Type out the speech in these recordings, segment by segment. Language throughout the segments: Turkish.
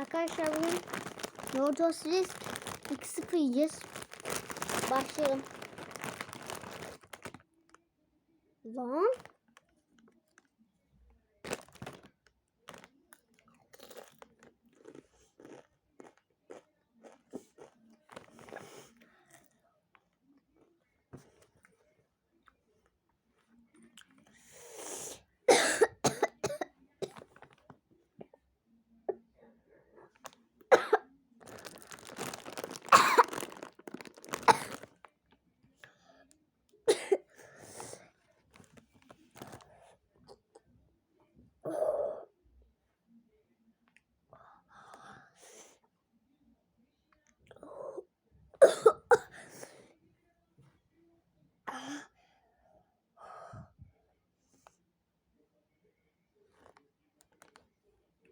Arkadaşlar bugün Nordos Risk 2-0 yiyeceğiz. Başlayalım. Lan.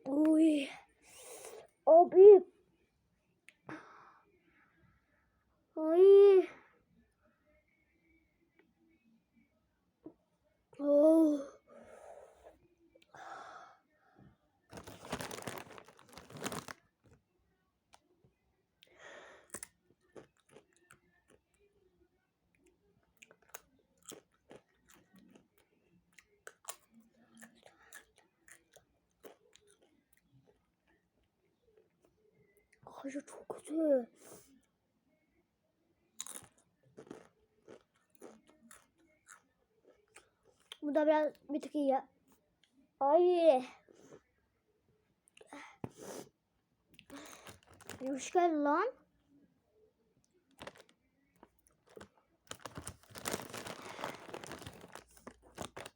Ui. Ô, oh, Bico. Hayır çok kötü. Bu da biraz bir tık iyi. Ay. Hoş geldin lan.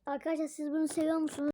Arkadaşlar siz bunu seviyor musunuz?